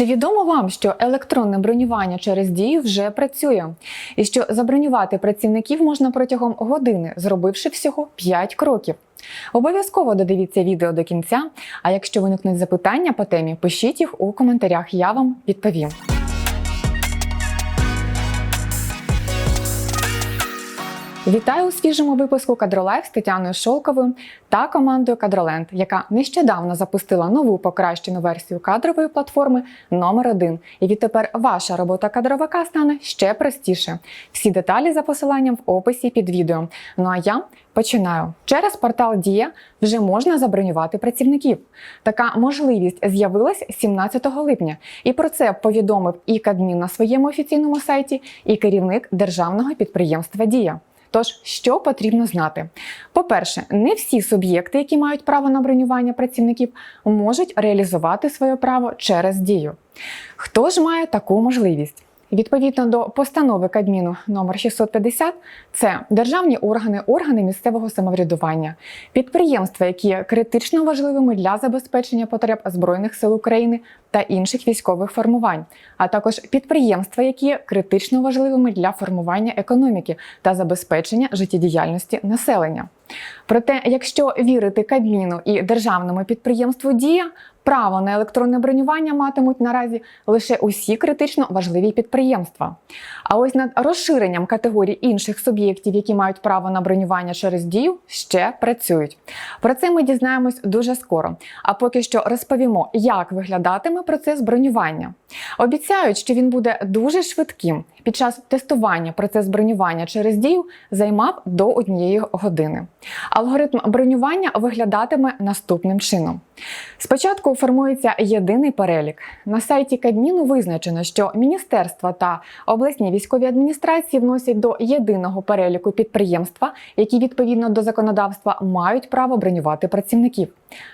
Чи відомо вам, що електронне бронювання через дію вже працює, і що забронювати працівників можна протягом години, зробивши всього 5 кроків? Обов'язково додивіться відео до кінця. А якщо виникнуть запитання по темі, пишіть їх у коментарях, я вам відповім. Вітаю у свіжому випуску Кадролайф з Тетяною Шолковою та командою Кадроленд, яка нещодавно запустила нову покращену версію кадрової платформи номер 1 І відтепер ваша робота кадровика стане ще простіше. Всі деталі за посиланням в описі під відео. Ну а я починаю. Через портал Дія вже можна забронювати працівників. Така можливість з'явилась 17 липня, і про це повідомив і Кадмін на своєму офіційному сайті, і керівник державного підприємства Дія. Тож, що потрібно знати? По-перше, не всі суб'єкти, які мають право на бронювання працівників, можуть реалізувати своє право через дію. Хто ж має таку можливість? Відповідно до постанови Кабміну номер 650, це державні органи, органи місцевого самоврядування, підприємства, які є критично важливими для забезпечення потреб Збройних сил України та інших військових формувань, а також підприємства, які є критично важливими для формування економіки та забезпечення життєдіяльності населення. Проте, якщо вірити Кабміну і державному підприємству Дія, право на електронне бронювання матимуть наразі лише усі критично важливі підприємства. А ось над розширенням категорій інших суб'єктів, які мають право на бронювання через дію, ще працюють. Про це ми дізнаємось дуже скоро. А поки що розповімо, як виглядатиме процес бронювання. Обіцяють, що він буде дуже швидким. Під час тестування процес бронювання через дію займав до однієї години. Алгоритм бронювання виглядатиме наступним чином. Спочатку формується єдиний перелік. На сайті Кабміну визначено, що міністерства та обласні військові адміністрації вносять до єдиного переліку підприємства, які відповідно до законодавства мають право бронювати працівників.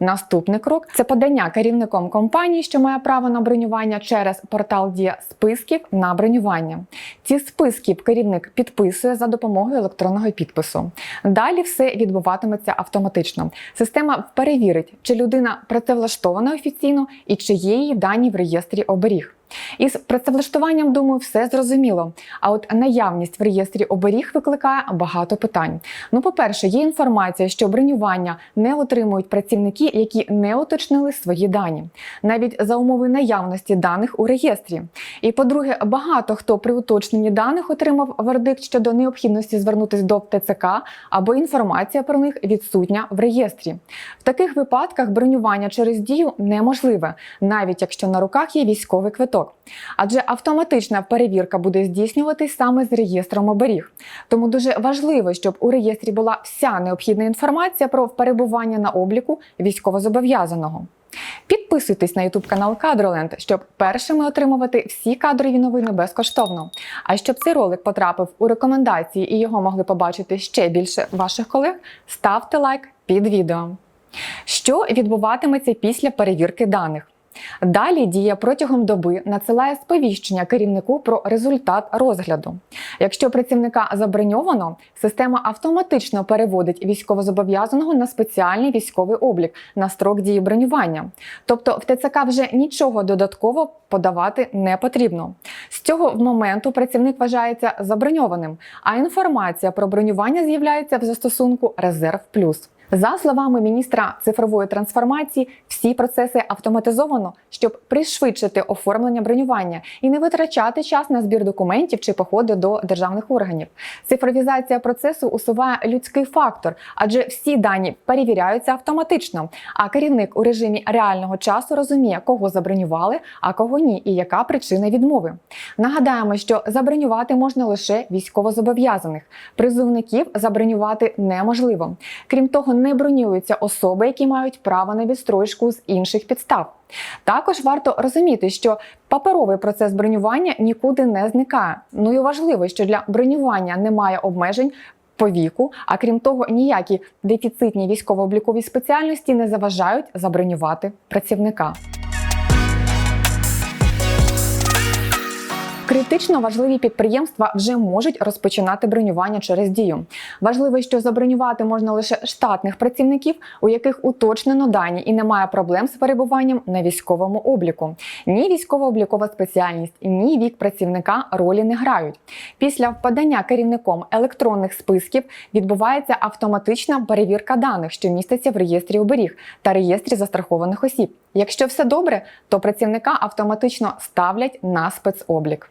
Наступний крок це подання керівником компанії, що має право на бронювання через портал Дія списків на бронювання. Ці списки керівник підписує за допомогою електронного підпису. Далі все відбуватиметься автоматично. Система перевірить, чи людина працевлаштована офіційно і чи є її дані в реєстрі оберіг. Із працевлаштуванням, думаю, все зрозуміло. А от наявність в реєстрі оберіг викликає багато питань. Ну, по-перше, є інформація, що бронювання не отримують працівники, які не уточнили свої дані, навіть за умови наявності даних у реєстрі. І по-друге, багато хто при уточненні даних отримав вердикт щодо необхідності звернутися до ТЦК або інформація про них відсутня в реєстрі. В таких випадках бронювання через дію неможливе, навіть якщо на руках є військовий квиток. Адже автоматична перевірка буде здійснюватись саме з реєстром оберіг. Тому дуже важливо, щоб у реєстрі була вся необхідна інформація про перебування на обліку військовозобов'язаного. Підписуйтесь на YouTube канал Кадроленд, щоб першими отримувати всі кадрові новини безкоштовно. А щоб цей ролик потрапив у рекомендації і його могли побачити ще більше ваших колег, ставте лайк під відео. Що відбуватиметься після перевірки даних? Далі дія протягом доби надсилає сповіщення керівнику про результат розгляду. Якщо працівника заброньовано, система автоматично переводить військовозобов'язаного на спеціальний військовий облік на строк дії бронювання. Тобто в ТЦК вже нічого додатково подавати не потрібно. З цього моменту працівник вважається заброньованим, а інформація про бронювання з'являється в застосунку Резерв Плюс. За словами міністра цифрової трансформації, всі процеси автоматизовано, щоб пришвидшити оформлення бронювання і не витрачати час на збір документів чи походи до державних органів. Цифровізація процесу усуває людський фактор, адже всі дані перевіряються автоматично. А керівник у режимі реального часу розуміє, кого забронювали, а кого ні, і яка причина відмови. Нагадаємо, що забронювати можна лише військовозобов'язаних. Призовників забронювати неможливо. Крім того, не бронюються особи, які мають право на відстрочку з інших підстав. Також варто розуміти, що паперовий процес бронювання нікуди не зникає. Ну і важливо, що для бронювання немає обмежень. По віку, а крім того, ніякі дефіцитні військово-облікові спеціальності не заважають забронювати працівника. Критично важливі підприємства вже можуть розпочинати бронювання через дію. Важливо, що забронювати можна лише штатних працівників, у яких уточнено дані і немає проблем з перебуванням на військовому обліку. Ні військово-облікова спеціальність, ні вік працівника ролі не грають. Після впадання керівником електронних списків відбувається автоматична перевірка даних, що містяться в реєстрі оберіг та реєстрі застрахованих осіб. Якщо все добре, то працівника автоматично ставлять на спецоблік.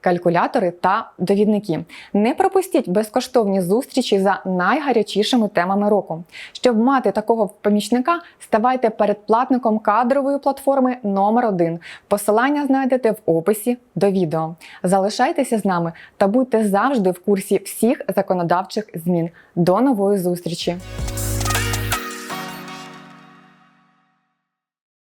калькулятори та довідники. Не пропустіть безкоштовні зустрічі за найгарячішими темами року. Щоб мати такого помічника, ставайте передплатником кадрової платформи номер 1 Посилання знайдете в описі до відео. Залишайтеся з нами та будьте завжди в курсі всіх законодавчих змін. До нової зустрічі!